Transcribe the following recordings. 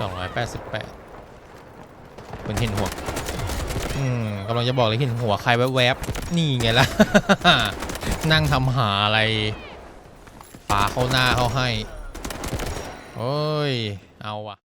สองร้อยแปดสิบแปดเหมือนเห็นหัวอืมกำลังจะบอกเลยเห็นหัวใครแวบๆนี่ไงล่ะ นั่งทำหาอะไรปาเข้าหน้าเขาให้ โอ้ย เอาอะ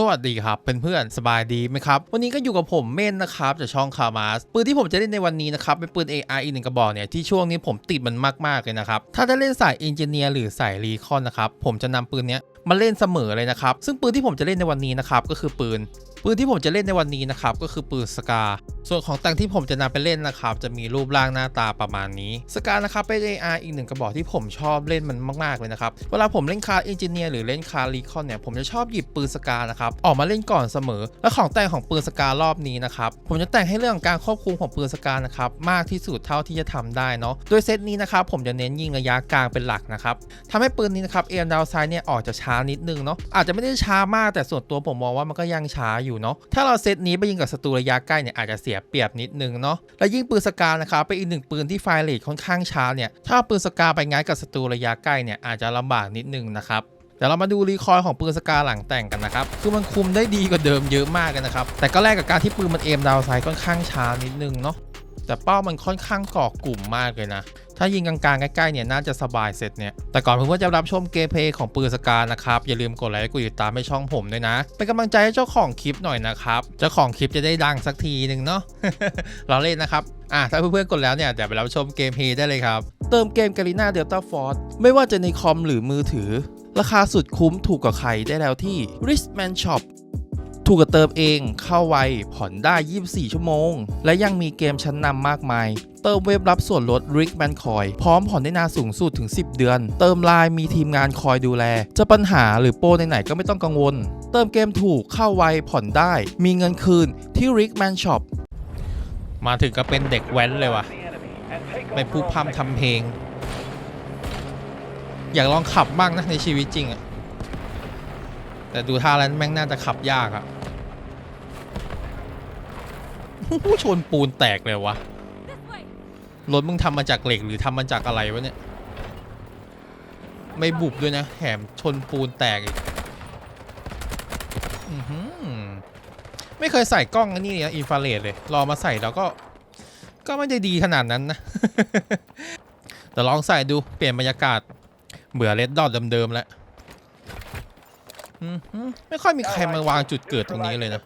สวัสดีครับเเพื่อนๆสบายดีไหมครับ วันนี้ก็อยู่กับผมเม่นนะครับจากช่องคามาสปืนที่ผมจะเล่นในวันนี้นะครับ เป็นปืน AR อีกหนึ่งกระบอกเนี่ยที่ช่วงนี้ผมติดมันมากๆเลยนะครับ ถ้าได้เล่นสายอินจิเนียร์หรือสายรีคอนนะครับผมจะนำปืนเนี้ยมาเล่นเสมอเลยนะครับ ซึ่งปืนที่ผมจะเล่นในวันนี้นะครับก็คือปืน ปืนที่ผมจะเล่นในวันนี้นะครับก็คือปืนสกา ส่วนของแต่งที่ผมจะนำไปเล่นนะครับจะมีรูปร่างหน้าตาประมาณนี้สกานะครับเป็น AR อีกหนึ่งกระบอกที่ผมชอบเล่นมันมากๆเลยนะครับเวลาผมเล่นคาร์เอนจิเนียร์หรือเล่นคาร์รีคอนเนี่ยผมจะชอบหยิบปืนสกานะครับออกมาเล่นก่อนเสมอ และของแต่งของปืนสการอบนี้นะครับผมจะแต่งให้เรื่องของการควบคุมของปืนสกานะครับมากที่สุดเท่าที่จะทำได้เนาะโดยเซตนี้นะครับผมจะเน้นยิงระยะกลางเป็นหลักนะครับทำให้ปืนนี้นะครับเอ็นดาวไซด์เนี่ยออกจะช้านิดนึงเนาะอาจจะไม่ได้ช้ามากแต่ส่วนตัวผมมองว่ามันก็ยังช้าอยู่เนาะถ้าเราเซตนี้ไปยิงกับศัตรูระยะใกล้เนี่ยอาจจะเสียเปรียบนิดนึงเนาะและยิ่งปืนสกานะครับเป็นอีกหนึ่งปืนที่ไฟเลทค่อนข้างช้าเนี่ยถ้าปืนสกาไปงัดกับศัตรูระยะใกล้เนี่ยอาจจะลำบากนิดนึงนะครับเดี๋ยวเรามาดูรีคอยล์ของปืนสกาหลังแต่งกันนะครับ คือมันคุมได้ดีกว่าเดิมเยอะมากเลยนะครับ แต่ก็แลกกับการที่ปืนมันเอมดาวไซค่อนข้างช้านิดนึงเนาะ แต่เป้ามันค่อนข้างก่อกลุ่มมากเลยนะ ถ้ายิงกลางๆ ใกล้ๆเนี่ยน่าจะสบายเสร็จเนี่ย แต่ก่อนเพื่อนๆจะรับชมเกมเพย์ของปืนสกานะครับ อย่าลืมกดไลค์กดติดตามให้ช่องผมด้วยนะ เป็นกำลังใจให้เจ้าของคลิปหน่อยนะครับ เจ้าของคลิปจะได้ดังสักทีหนึ่งเนาะเราเล่นนะครับอะถ้าเพื่อนๆกดแล้วเนี่ยเดี๋ยวไปรับชมเกมเพย์ได้เลยครับ เติมเกมกาลินาเดลต้าฟอร์ไม่ว่าจะในคอมหรือมือถือ ราคาสุดคุ้มถูกกว่าใครได้แล้วที่ Richman Shop ถูกกับเติมเองเข้าไวผ่อนได้ 24 ชั่วโมง และยังมีเกมชั้นนำมากมาย เติมเว็บรับส่วนลด Rickman c o i พร้อมผ่อนได้นานสูงสุดถึง 10 เดือน เติมไลน์มีทีมงานคอยดูแล จะปัญหาหรือโปรไหนๆก็ไม่ต้องกังวล เติมเกมถูกเข้าไวผ่อนได้ มีเงินคืนที่ Rickman Shop มาถึงก็เป็นเด็กแว้นเลยว่ะไปพูดพร่ำทำเพลง อยากลองขับบ้างนะในชีวิตจริงอะแต่ดูท่าแล้วแม่งน่าจะขับยากอะ ชนปูนแตกเลยวะรถมึงทำมาจากเหล็กหรือทำมาจากอะไรวะเนี่ย ไม่บุบด้วยนะแถมชนปูนแตกอีกอืไม่เคยใส่กล้องอันนี้นะอินฟราเรดเลย รอมาใส่แล้วก็ ก็ไม่ได้ดีขนาดนั้นนะแต่ลองใส่ดูเปลี่ยนบรรยากาศเบื่อเลดดอทเดิมๆแล้ว ไม่ค่อยมีใครมาวางจุดเกิดตรงนี้เลยนะ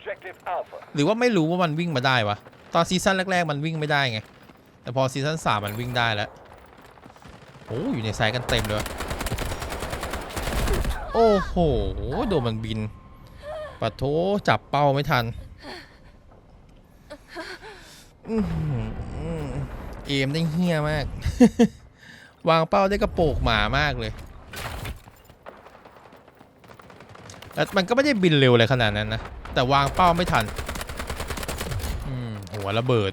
หรือว่าไม่รู้ว่ามันวิ่งมาได้วะ ตอนซีซั่นแรก ๆ มันวิ่งไม่ได้ไง แต่พอซีซั่นสามมันวิ่งได้แล้ว โอ้อยู่ในไซส์กันเต็มเลยวะโอ้โห โดนมันบินปะโถจับเป้าไม่ทันอื้อหือเอมได้เฮี้ยมาก วางเป้าได้กระโปกหมามากเลย แล้ว มันก็ไม่ได้บินเร็วเลยขนาดนั้นนะ แต่วางเป้าไม่ทันอืมหัวระเบิด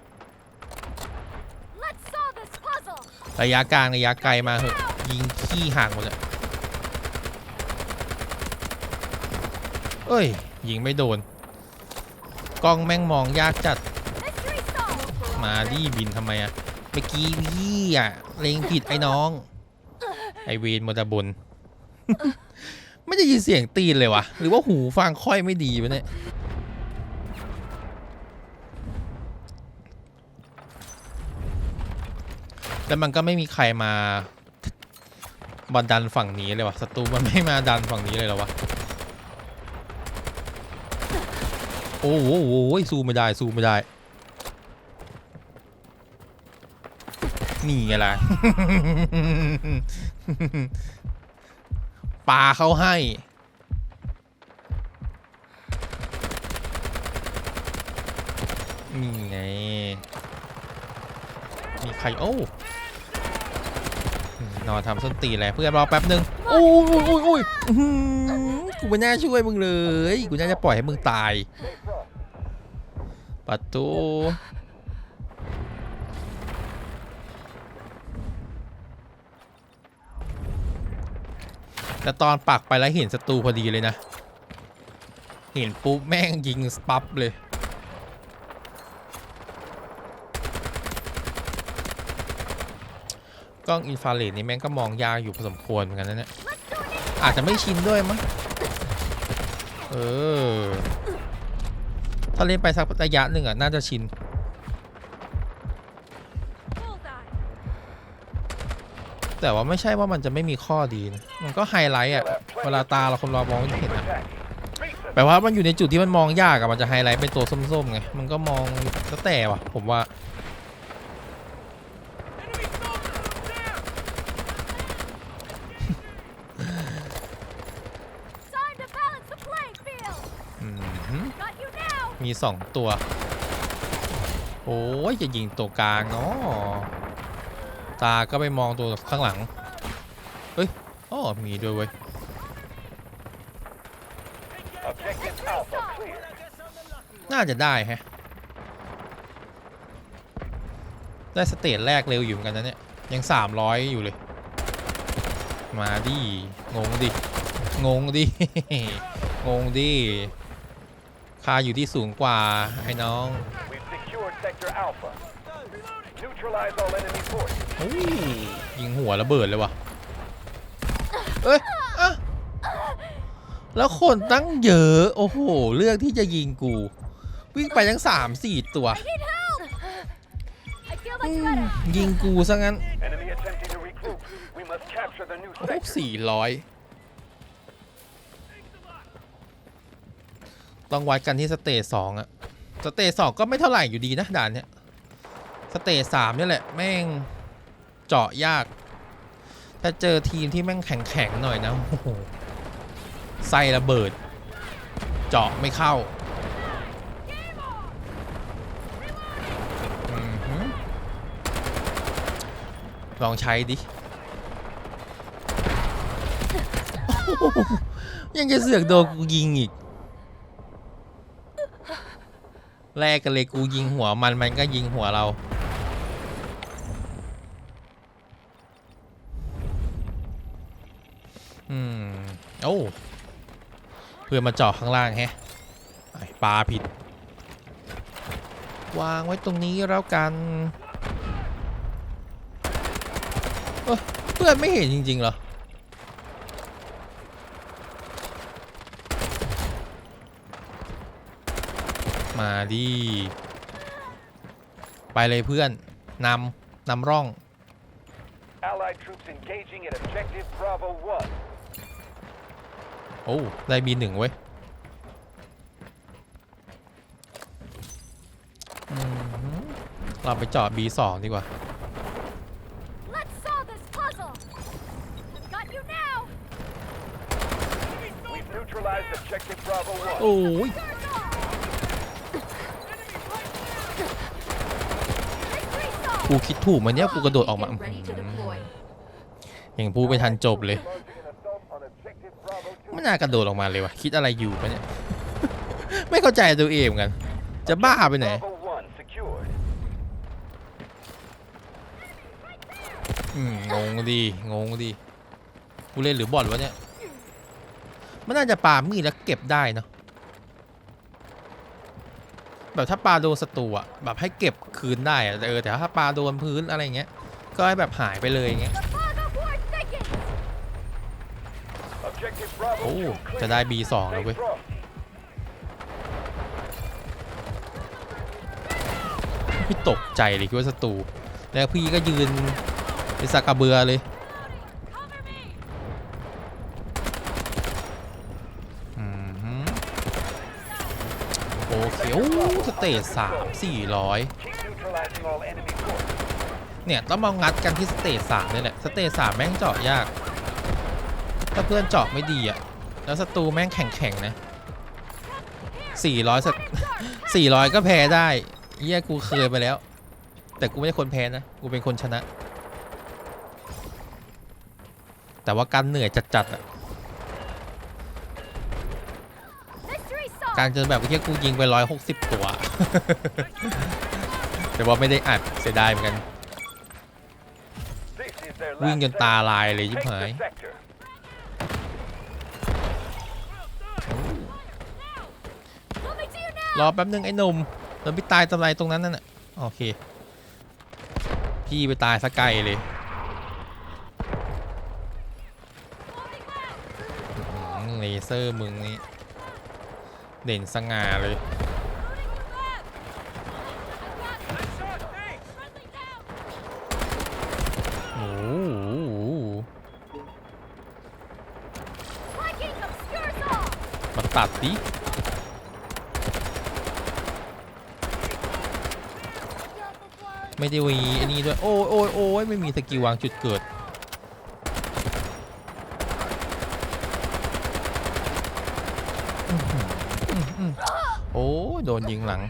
Let's solve this puzzle. ระยะกลางระยะไกลมาเหอะ ยิงขี้ห่างหมดเลยเอ้ย ยิงไม่โดน กล้องแม่งมองยากจัด Mystery solved. มาดิบินทำไมอะเมื่อกี้พี่อะเลงผิดไอ้น้อง ไอเวนมอเตอร์บน ไม่ได้ยินเสียงตีนเลยวะหรือว่าหูฟังค่อยไม่ดีวะเนี่ยแล้วมันก็ไม่มีใครมาบันดันฝั่งนี้เลยวะศัตรูมันไม่มาดันฝั่งนี้เลยหรอวะโอ้โหโอ้สู้ไม่ได้สู้ไม่ได้นี่ไงล่ะ ปลาเข้าให้ นี่ไง มีใครโอ้นอนทำส้นตีแล้วเพื่อนรอแป๊บนึงโอ้ยโอ้ยโอ้ยโอ้ยอื้อหือกูไม่น่าช่วยมึงเลย กูน่าจะปล่อยให้มึงตาย ประตู แต่ตอนปักไปแล้วเห็นศัตรูพอดีเลยนะ เห็นปุ๊บแม่งยิงปั๊บเลย กล้องอินฟราเรดนี่แม่งก็มองยากอยู่พอสมควรเหมือนกันนะเนี่ย อาจจะไม่ชินด้วยมั้ง เออ ถ้าเล่นไปสักระยะหนึ่งอะน่าจะชิน แต่ว่าไม่ใช่ว่ามันจะไม่มีข้อดีนะ มันก็ไฮไลท์อะ เวลาตาเราคนเรามองไม่เห็นอะแปลว่ามันอยู่ในจุดที่มันมองยากอะมันจะไฮไลท์เป็นตัวส้มๆไง มันก็มองแล้วแต่ว่ะ ผมว่า มีสองตัว โอ้ยจะยิงตัวกลางเนาะ ตาก็ไปมองตัวข้างหลัง เฮ้ยอ๋อมีด้วยเว้ย น่าจะได้แฮะ ได้สเตจแรกเร็วอยู่เหมือนกันนะเนี่ย ยัง 300 อยู่เลย มาดิ งงดิ งงดิ งงดิ คาอยู่ที่สูงกว่า ไอ้น้อง We've secured Sector Alpha. Neutralize all enemy forces. โอ้ยยิงหัวระเบิดเลยว่ะเอ้ยอะแล้วคนตั้งเยอะ โอ้โห เลือกที่จะยิงกู วิ่งไปทั้งสามสี่ตัว Need help. I feel much better. ยิงกูซะงั้น Enemy attempting to regroup. We must capture the new โอ้โห sector. สี่ร้อยต้องวัดกันที่สเตจสองอะสเตจสองก็ไม่เท่าไหร่อยู่ดีนะด่านเนี้ย สเตจสามนี่แหละ แม่งเจาะยาก ถ้าเจอทีมที่แม่งแข็งๆหน่อยนะโอ้โหไส้ระเบิด เจาะไม่เข้าอลองใช้ดิ ยังจะเสือกโดนกูยิงอีก แรกกันเลยกูยิงหัวมันมันก็ยิงหัวเรา อืม โอ้เพื่อมาเจาะข้างล่างแฮะปลาผิด วางไว้ตรงนี้แล้วกันเอ้ยเพื่อนไม่เห็นจริงๆเหรอมาดิ ไปเลยเพื่อน นำ นำร่อง Allied troops engaging at Objective Bravo 1. โอ้ได้บีหนึ่งเว้ยอืมเราไปเจาะ B2 ดีกว่า Let's solve this puzzle. I've got you now. We've neutralized Objective Bravo 1. โอ้ย Victory song. กูคิดถูกมันเนี่ยกูกระโดดออกมา Get ready to อืม deploy. ยังพูดไปทันจบเลย ไม่น่ากระโดดออกมาเลยวะคิดอะไรอยู่ปะเนี่ย ไม่เข้าใจตัวเองเหมือนกัน จะบ้าไปไหน อืมงงดีงงดีกูเล่นหรือบอดวะเนี่ย มันน่าจะปามีดแล้วเก็บได้เนาะแบบถ้าปลาโดนศัตรูอะแบบให้เก็บคืนได้อะแต่เออแต่ถ้าปลาโดนพื้นอะไรเงี้ยก็ให้แบบหายไปเลยอย่างเงี้ย The fog of war thickens. Objective Bravo โอ้จะได้ B2 แล้วเว้ยพี่ตกใจเลยคิดว่าศัตรูแล้วพี่ก็ยืนเป็นสักกระเบือเลยโอเคโอ้สเตจสามสี่ร้อยเนี่ย ต้องมางัดกันที่สเตจสามนี่แหละ สเตจสามแม่งเจาะยาก ถ้าเพื่อนเจาะไม่ดีอะแล้วศัตรูแม่งแข็งๆนะสี่ร้อยสี่ร้อยก็แพ้ได้เยี่ยกูเคยไปแล้ว แต่กูไม่ใช่คนแพ้นะ กูเป็นคนชนะ แต่ว่าการเหนื่อยจัดๆอะการจนแบบเมื่อกี้กูยิงไปร้อยหกสิบตัว แต่ว่าไม่ได้อัดเสียดายเหมือนกัน วิ่งจนตาลายเลยชิบ Take หาย รอแป๊บนึงไอ้หนุ่มเราไปตายตำไรตรงนั้นนั่นน่ะโอเค พี่ไปตายสกไกลเลยเลเซอร์มึงนี่เด่นสง่าเลยโอ้มาตัดดิ ไม่ได้วีอันนี้ด้วย โอ้ยโอ้ยโอ้ยไม่มีสกิลวางจุดเกิดอื้อหืออื้อหือโอ้ยโดนยิงหลัง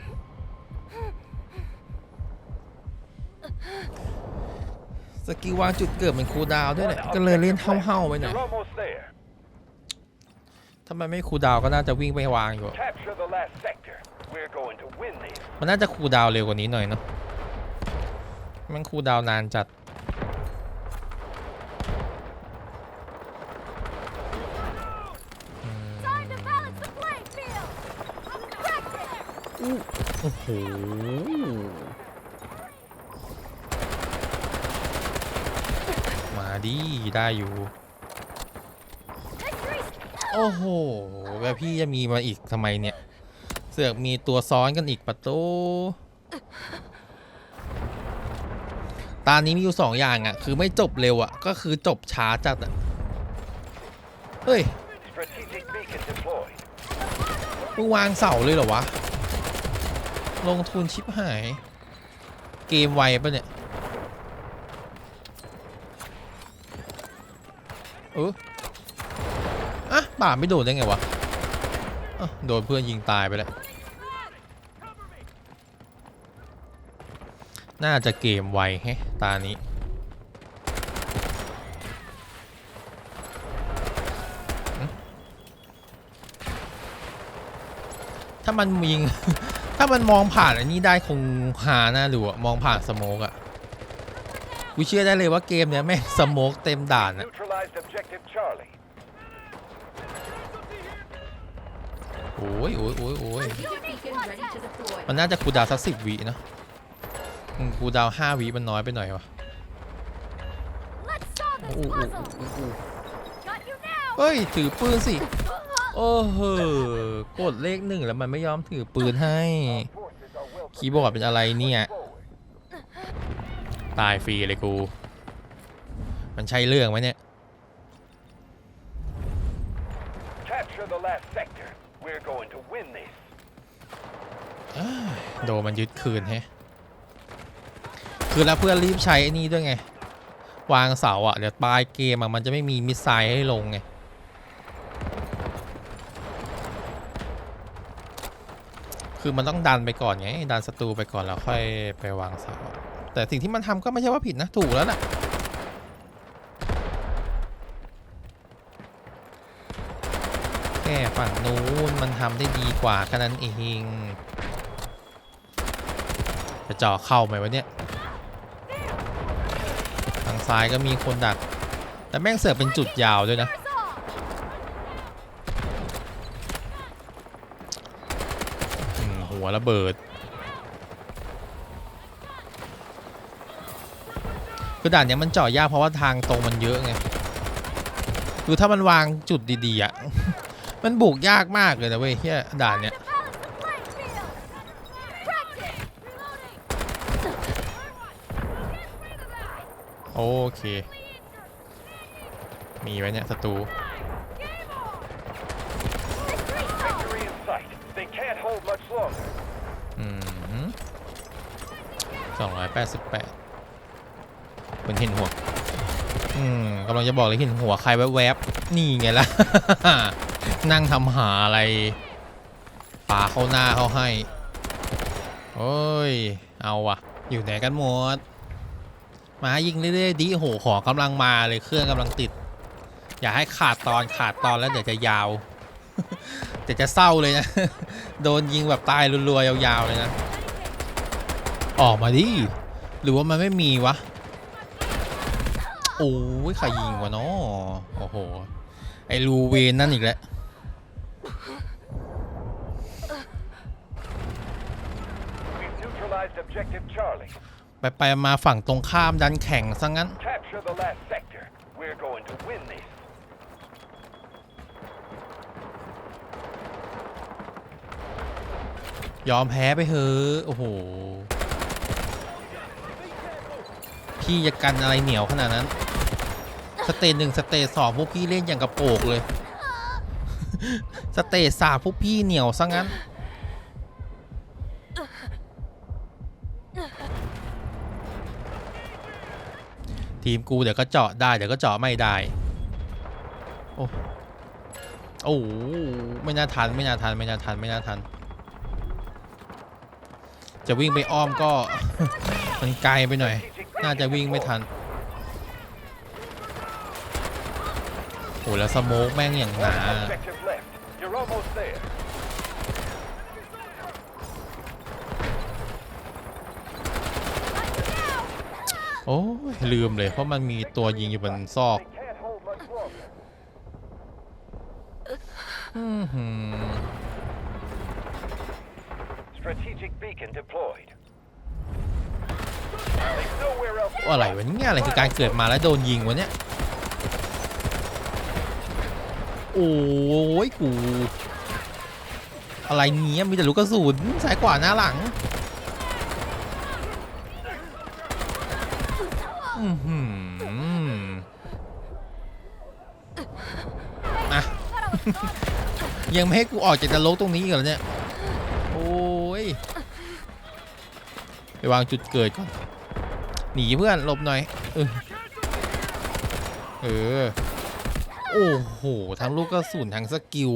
สกิลวางจุดเกิดเป็นคูลดาวน์ด้วยแหละก็เลยเล่นเห่าๆไปหน่อย You're almost there. ถ้ามันไม่คูลดาวน์ก็น่าจะวิ่งไปวางอยู่ Capture the last sector. We're going to win this. มันน่าจะคูลดาวน์เร็วกว่านี้หน่อยเนาะ มันคูดาวนานจัด โอ้โห มาดิได้อยู่ โอ้โหแบบพี่จะมีมาอีกทำไมเนี่ย เสือกมีตัวซ้อนกันอีกประตู ตานี้มีอยู่สองอย่างอะ คือไม่จบเร็วอะ ก็คือจบช้าจัดอะ เฮ้ยมึงวางเสาเลยเหรอวะ ลงทุนชิปหาย เกมไวปะเนี่ย เอออะป่าไม่โดนได้ไงวะะโดนเพื่อนยิงตายไปแล้ว น่าจะเกมไวแฮะตานี้ ถ้ามันยิง ถ้ามันมองผ่านอันนี้ได้คงหาหน้าดูอะมองผ่านสโมกอะกูเชื่อได้เลยว่าเกมเนี้ยแม่งสโมกเต็มด่านอะ Neutralized objective Charlie. โอ้ยโอ้ยโอ้ยโอ้ย Strategic beacon ready to deploy. มันน่าจะคูลดาวน์สักสิบวิเนอะ อืมคูลดาวน์ห้าวิมันน้อยไปหน่อยวะ Let's solve โอ้ this โห puzzle! Got you now! เฮ้ย ถือปืนสิ โอ้โหกดเลขหนึ่งแล้วมันไม่ยอมถือปืนให้ Forces are welcome คีย์บอร์ดเป็นอะไรเนี่ย forward. ตายฟรีเลยกู มันใช่เรื่องไหมเนี่ย Capture the last sector. We're going to win this. โดนมันยึดคืนแฮะ คือแล้วเพื่อนรีบใช้ไอ้นี่ด้วยไง วางเสาอะเดี๋ยวปลายเกมอะมันจะไม่มีมิสไซล์ให้ลงไงคือมันต้องดันไปก่อนไงดันศัตรูไปก่อนแล้วค่อยไปวางเสาแต่สิ่งที่มันทำก็ไม่ใช่ว่าผิดนะถูกแล้วแหละแค่ฝั่งนู้นมันทำได้ดีกว่าแค่นั้นเองจะเจาะเข้าไหมวะเนี่ย ซ้ายก็มีคนดัก แต่แม่งเสือกเป็นจุดยาวด้วยนะ หัวระเบิด คือด่านเนี้ยมันเจาะยากเพราะว่าทางตรงมันเยอะไงคือถ้ามันวางจุดดีๆอะ มันบุกยากมากเลยนะเว้ยเฮียด่านเนี้ย To balance the playing field! Practice! Reloading! โอ เค มีไว้เนี่ยศัตรูอืมสองร้อยแปดสิบแปดเป็นห็นหัว อืมกำลังจะบอกเลยห็นหัวใครแวบๆนี่ไงล่ะ นั่งทำหาอะไรปาเข้าหน้าเขาให้ โอ้ย เอาวะอยู่ไหนกันหมด มายิงเรื่อยๆดีโหขอกำลังมาเลยเครื่องกำลังติด อย่าให้ขาดตอนขาดตอนแล้วเดี๋ยวจะยาวเดี๋ยวจะเศร้าเลยนะ โดนยิงแบบตายรัวๆยาวๆเลยนะ ออกมาดิ หรือว่ามันไม่มีวะ โอ้ยใครยิงวะเนาะโอ้โห ไอรูเวนนั่นอีกแล้ว ไปไปมาฝั่งตรงข้ามดันแข่งซะงั้น ยอมแพ้ไปเถอะโอ้โห พี่จะกันอะไรเหนียวขนาดนั้น สเตจหนึ่งสเตจสองพวกพี่เล่นอย่างกระโปงเลย สเตจสามพวกพี่เหนียวซะงั้น ทีมกูเดี๋ยวก็เจาะได้เดี๋ยวก็เจาะไม่ได้ โอ้โอ้โหไม่น่าทันไม่น่าทันไม่น่าทันไม่น่าทัน จะวิ่งไปอ้อมก็มันไกลไปหน่อย น่าจะวิ่งไม่ทันโอ้แล้วสโมกแม่งอย่างหนา โอ้ยลืมเลยเพราะมันมีตัวยิงอยู่บนซอก They can't hold much longer. อื้อหือ Strategic beacon deployed. There's nowhere else. to อะไร go. วะเนี่ยอะไรคือการเกิดมาแล้วโดนยิงวะเนี่ยโอ้ยกู อะไรเนี้ยมีแต่ลูกกระสุนซ้ายขวาหน้าหลัง อือหืออะ ยังไม่ให้กูออกจากนรกตรงนี้อีกเหรอเนี่ย โอ้ย ไปวางจุดเกิดก่อน หนีเพื่อนหลบหน่อย เออ เออ โอ้โห ทั้งลูกกระสุนทั้งสกิล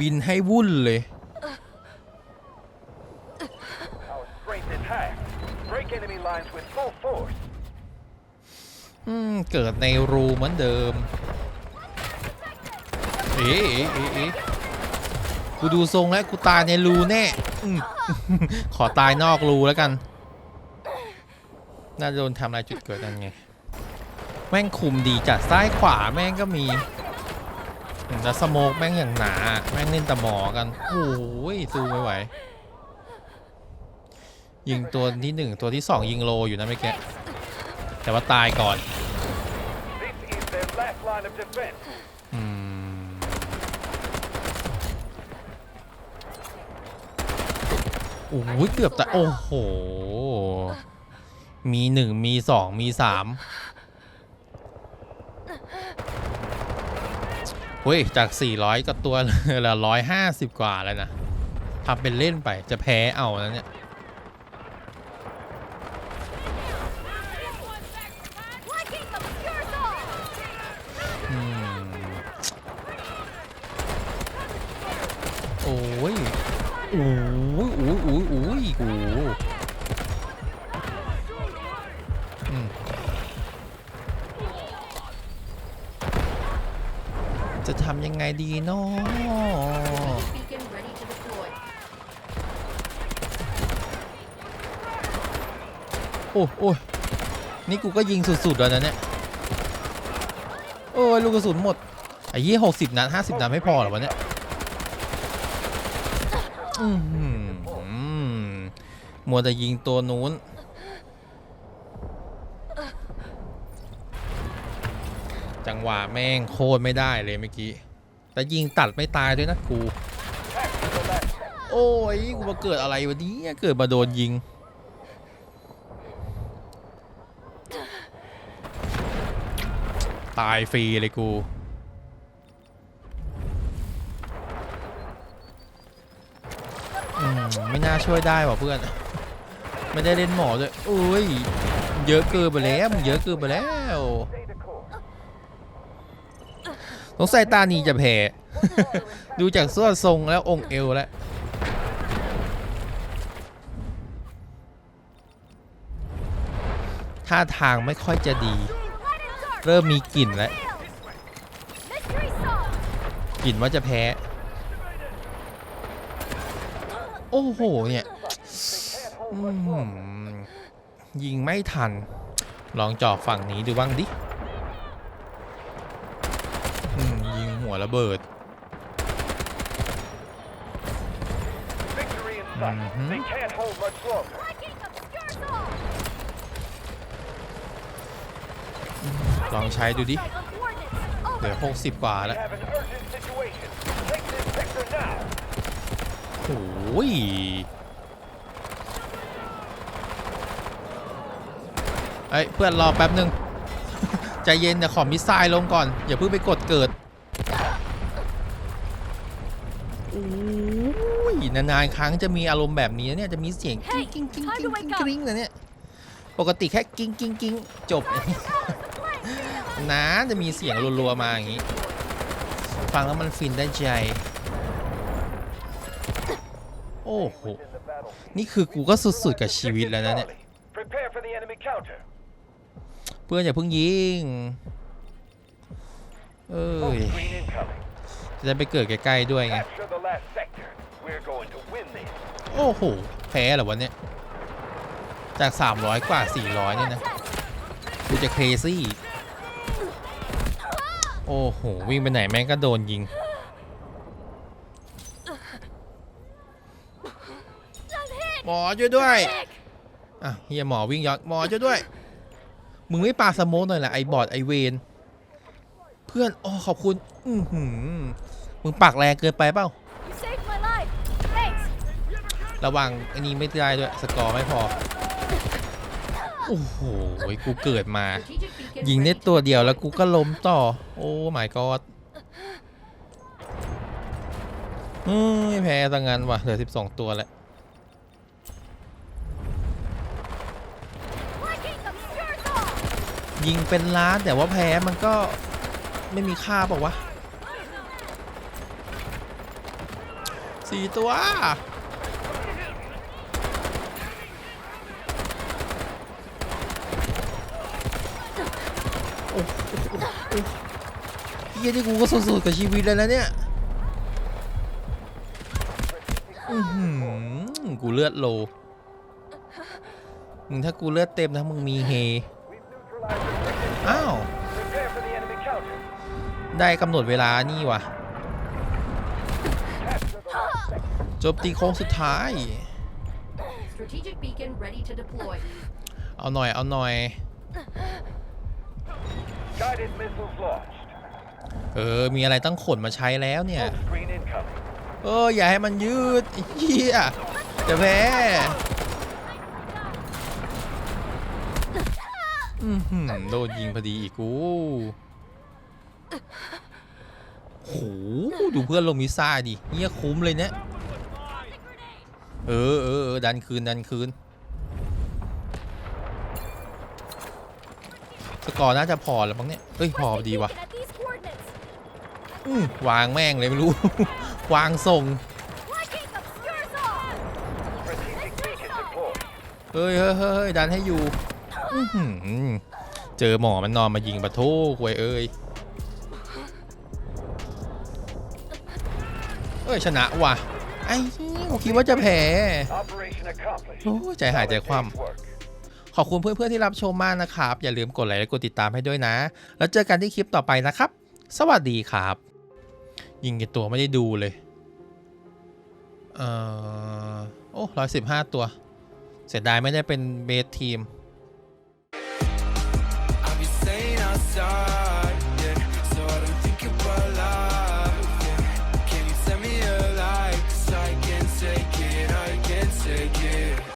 บินให้วุ่นเลย เกิดในรูเหมือนเดิม เอ๊ะเอ๊ะเอ๊ะกูดูทรงแล้วกูตายในรูแน่ขอตายนอกรูแล้วกัน น่าจะโดนทำลายจุดเกิดนั่นไง แม่งคุมดีจัดซ้ายขวาแม่งก็มีแล้วสโมกแม่งอย่างหนา แม่งเล่นแตะหมอกัน โอ้ยสู้ไม่ไหว ยิงตัวที่หนึ่งตัวที่สองยิงโลอยู่นะเมื่อกี้แต่ว่าตายก่อน อืมโอ้ยเกือบแต่โอ้โห มีหนึ่งมีสองมีสามเฮ้ย จาก 400กับตัวเหลือ150 กว่าแล้วนะทำเป็นเล่นไปจะแพ้เอาแล้วเนี่ย อ้ยอู้ยอ้ยโอ้อืมจะทำยังไงดีเนาะโอ้โอ้ยนี่กูก็ยิงสุดๆแล้วนะเนี่ยโอ้ยลูกกระสุนหมดไอ้ยี่หกสิบนัดห้าสิบนัดไม่พอเหรอวะเนี่ย อือหือมัวแต่ยิงตัวนู้น จังหวะแม่งโคตรไม่ได้เลยเมื่อกี้ แต่ยิงตัดไม่ตายด้วยนะกู โอ้ย กูมาเกิดอะไรวะเนี่ยเกิดมาโดนยิง ตายฟรีเลยกู ช่วยได้ว่ะเพื่อน ไม่ได้เล่นหมอด้วยโอ้ย เยอะเกินไปแล้วมึงเยอะเกินไปแล้วสงสัยตานีจะแพ้ดูจากส่วนทรงแล้วองค์เอวแล้วท่าทางไม่ค่อยจะดี เริ่มมีกลิ่นแล้ว กลิ่นว่าจะแพ้ โโอ้โห เนี่ยยิงไม่ทัน ลองจอบฝั่งนี้ดูบ้างดิยิงหัวระเบิดลองใช้ดูดิ เหลือหกสิบกว่าแล้ว โหยเอ้ยเพื่อนรอแป๊บหนึ่งใจเย็นเดี๋ยวขอมิสไซล์ลงก่อน อย่าเพิ่งไปกดเกิดโอ้ยนานๆครั้งจะมีอารมณ์แบบนี้นะเนี่ยจะมีเสียงกิ้ง Hey, กิ้งกิ้ง time กิ้ to ง wake กิ้ง up. กริ๊งเลยเนี่ยปกติแค่กิ้งกิ้งกิ้งจบนะจะมีเสียงรัวๆมาอย่างนี้ ฟังแล้วมันฟินได้ใจ โอ้โห In the battlefield. นี่คือกูก็สุดๆกับชีวิตแล้วนะเนี่ย Prepare for the enemy counter. เพื่อนอย่าเพิ่งยิง เอ้ย Smoke screen incoming. จะได้ไปเกิดใกล้ๆด้วยไง Capture the last sector. We're going to win this. โอ้โห แพ้เหรอวันเนี้ยจาก 300 กว่า 400 เนี่ยนะกูจะเครซี่ โอ้โห วิ่งไปไหนแม่งก็โดนยิง หมอช่วยด้วยอะเฮียหมอวิ่งย้อนหมอช่วยด้วย มึงไม่ปาสโมกหน่อยแหละไอบอดไอเวนเพื่อนโอ้ขอบคุณ อือหือมึงปากแรงเกินไปเปล่า You saved my life. Thanks. ระวังอันนี้ไม่ได้ด้วย สกอร์ไม่พอ โอ้โห กูเกิดมา ยิงได้ตัวเดียวแล้วกูก็ล้มต่อ โอ้ my god เฮ้ยแพ้ตั้งงั้นว่ะ เหลือ 12 ตัวแล้ว ยิงเป็นล้านแต่ว่าแพ้มันก็ไม่มีค่าเปล่าวะสี่ตัวโอ้โอ้เฮียที่กูก็สุดๆกับชีวิตเลยนะเนี่ยอืกูเลือดโล มึงถ้ากูเลือดเต็มนะมึงมีเฮ ได้กำหนดเวลานี่วะ Capture the last sector. โจมตีโค้งสุดท้าย Strategic beacon ready to deploy. เอาหน่อย เอาหน่อย Guided missiles launched. เออ มีอะไรต้องขนมาใช้แล้วเนี่ย Smoke screen incoming. เออ อย่าให้มันยืดไอ้เฮียจะแพ้อือหือโดนยิงพอดีอีกกู โหดูเพื่อนลงมิซ่าดิเฮียคุ้มเลยเนี่ยเออเออเออดันคืน ดันคืน สกอร์น่าจะพอแล้วมั้งเนี่ยเฮ้ย พอดีว่ะอืมวางแม่งเลยไม่รู้ วางส่งเฮ้ยเฮ้ยเฮ้ยดันให้อยู่ เจอหมอมันนอนมายิงปะโถควยเอ้ย เอ้ยชนะว่ะไอ้เหี้ยกูคิดว่าจะแพ้ Operation accomplished. โอ้ยใจหายใจคว่ Solid day's work. ำขอบคุณเพื่อนๆที่รับชมมากนะครับ อย่าลืมกดไลค์และกดติดตามให้ด้วยนะ แล้วเจอกันที่คลิปต่อไปนะครับ สวัสดีครับ ยิงกี่ตัวไม่ได้ดูเลย เอ่อ โอ้ร้อยสิบห้าตัว เสียดายไม่ได้เป็นเบสทีม I be saying outside